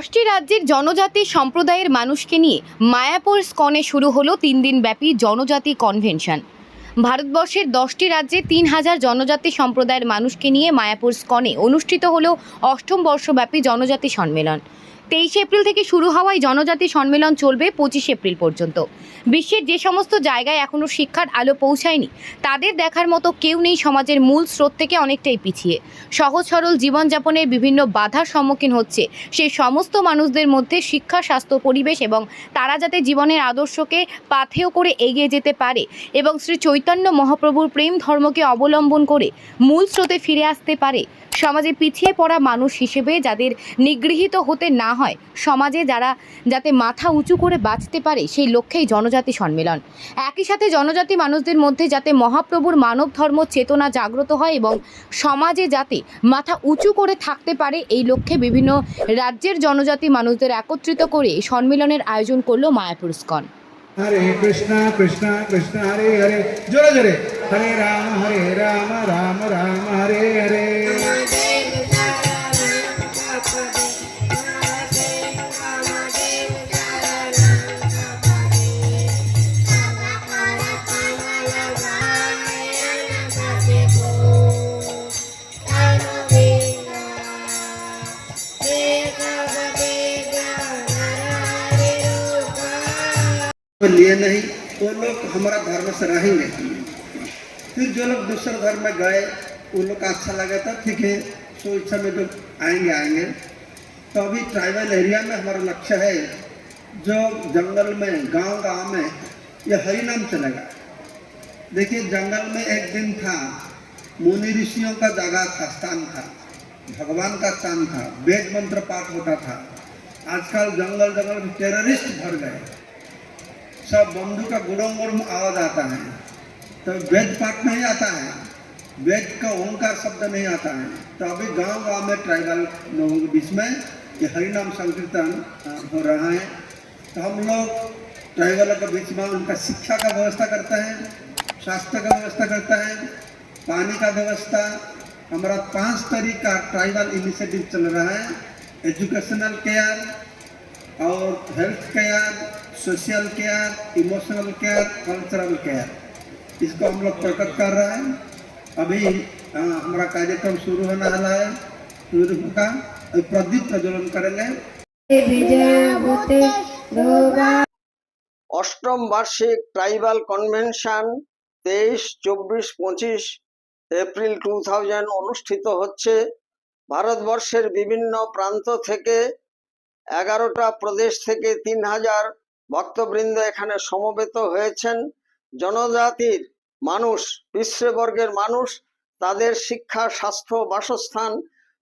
দশটি রাজ্যের জনজাতি সম্প্রদায়ের মানুষকে নিয়ে মায়াপুর স্কনে শুরু হলো তিন দিনব্যাপী জনজাতি কনভেনশন। ভারতবর্ষের দশটি রাজ্যে তিন হাজার জনজাতি সম্প্রদায়ের মানুষকে নিয়ে মায়াপুর স্কনে অনুষ্ঠিত হল অষ্টম বর্ষব্যাপী জনজাতি সম্মেলন। তেইশে এপ্রিল থেকে শুরু হওয়া এই জনজাতি সম্মেলন চলবে পঁচিশ এপ্রিল পর্যন্ত। বিশ্বের যে সমস্ত জায়গায় এখনও শিক্ষার আলো পৌঁছায়নি, তাদের দেখার মতো কেউ নেই সমাজের মূল স্রোত থেকে অনেকটাই পিছিয়ে। সহজ সরল জীবনযাপনের বিভিন্ন বাধার সম্মুখীন হচ্ছে সেই সমস্ত মানুষদের মধ্যে শিক্ষা, স্বাস্থ্য, পরিবেশ এবং তারা যাতে জীবনের আদর্শকে পাথেয় করে এগিয়ে যেতে পারে এবং শ্রী চৈতন্য মহাপ্রভুর প্রেম ধর্মকে অবলম্বন করে মূল স্রোতে ফিরে আসতে পারে সমাজে পিছিয়ে পড়া মানুষ হিসেবে যাদের নিগৃহীত হতে না হয়, সমাজে যারা যাতে মাথা উঁচু করে বাঁচতে পারে, সেই লক্ষ্যেই জনজাতি সম্মেলন। একই সাথে জনজাতি মানুষদের মধ্যে যাতে মহাপ্রভুর মানব ধর্ম চেতনা জাগ্রত হয় এবং সমাজে যাতে মাথা উঁচু করে থাকতে পারে, এই লক্ষ্যে বিভিন্ন রাজ্যের জনজাতি মানুষদের একত্রিত করে সম্মেলনের আয়োজন করল মায়াপুরস্কন হরে কৃষ্ণ কৃষ্ণ কৃষ্ণ, হরে হরে, জোরে জোরে। হরে রাম হরে রাম রাম রাম, হরে হরে। लिए नहीं वो लोग हमारा धर्म से रहेंगे। फिर जो लोग दूसरे धर्म में गए, उन लोग का अच्छा लगा था, ठीक है सो इच्छा में जो आएँगे आएँगे। तो अभी ट्राइबल एरिया में हमारा लक्ष्य है, जो जंगल में गाँव गाँव में, ये हरि नाम चलेगा। देखिए, जंगल में एक दिन था, मुनि ऋषियों का जगह था, स्थान था, भगवान का स्थान था, वेद मंत्र पाठ होता था। आजकल जंगल जंगल में टेररिस्ट भर गए। सब बंधु का गुड़म गुड़म आवाज़ आता है। तो वेद पाठ नहीं आता है। वेद का ओंकार शब्द नहीं आता है। तो अभी गाँव गाँव में ट्राइबल लोगों के बीच में ये हरिनाम संकीर्तन हो रहा है। तो हम लोग ट्राइबलों के बीच में उनका शिक्षा का व्यवस्था करते हैं, स्वास्थ्य का व्यवस्था करता है, पानी का व्यवस्था। हमारा पाँच तरीका ट्राइबल इनिशिएटिव चल रहा है। एजुकेशनल केयर और health care social care emotional care cultural care इसको हम लोग प्रकट कर रहे हैं अभी अ, हमारा कार्यक्रम शुरू होने वाला है शुरू का अभी प्रदीप प्रज्वलन करेंगे বিজয়াবতে রোগা অষ্টম বার্ষিক ট্রাইবাল কনভেনশন তেইশ চব্বিশ পঁচিশ এপ্রিল টু থাউজেন্ড অনুষ্ঠিত হচ্ছে ভারতবর্ষের বিভিন্ন প্রান্ত থেকে এগারোটা প্রদেশ থেকে তিন হাজার ভক্তবৃন্দ এখানে সমবেত হয়েছেন। জনজাতির মানুষ পিতৃবর্গের মানুষ, তাদের শিক্ষা, স্বাস্থ্য, বাসস্থান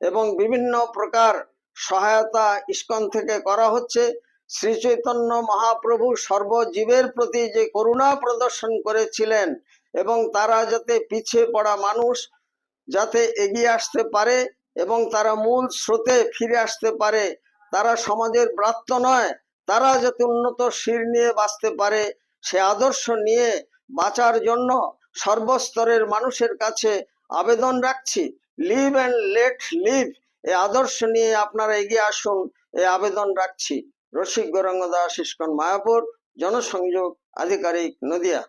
এবং বিভিন্ন প্রকার সহায়তা ইস্কন থেকে করা হচ্ছে। শ্রী চৈতন্য মহাপ্রভু সর্বজীবের প্রতি যে করুণা প্রদর্শন করেছিলেন এবং তারা যাতে পিছিয়ে পড়া মানুষ, যাতে এগিয়ে আসতে পারে এবং তারা মূল স্রোতে ফিরে আসতে পারে তারা সমাজের ব্রাত্য নয়। তারা যাতে উন্নত শির নিয়ে বাঁচতে পারে, সে আদর্শ নিয়ে বাঁচার জন্য সর্বস্তরের মানুষের কাছে আবেদন রাখছি। Live and let live. এ আদর্শ নিয়ে আপনারা এগিয়ে আসুন, এ আবেদন রাখছি। রসিক গৌরাঙ্গ দাস, ইস্কন মায়াপুর, জনসংযোগ আধিকারিক নদিয়া।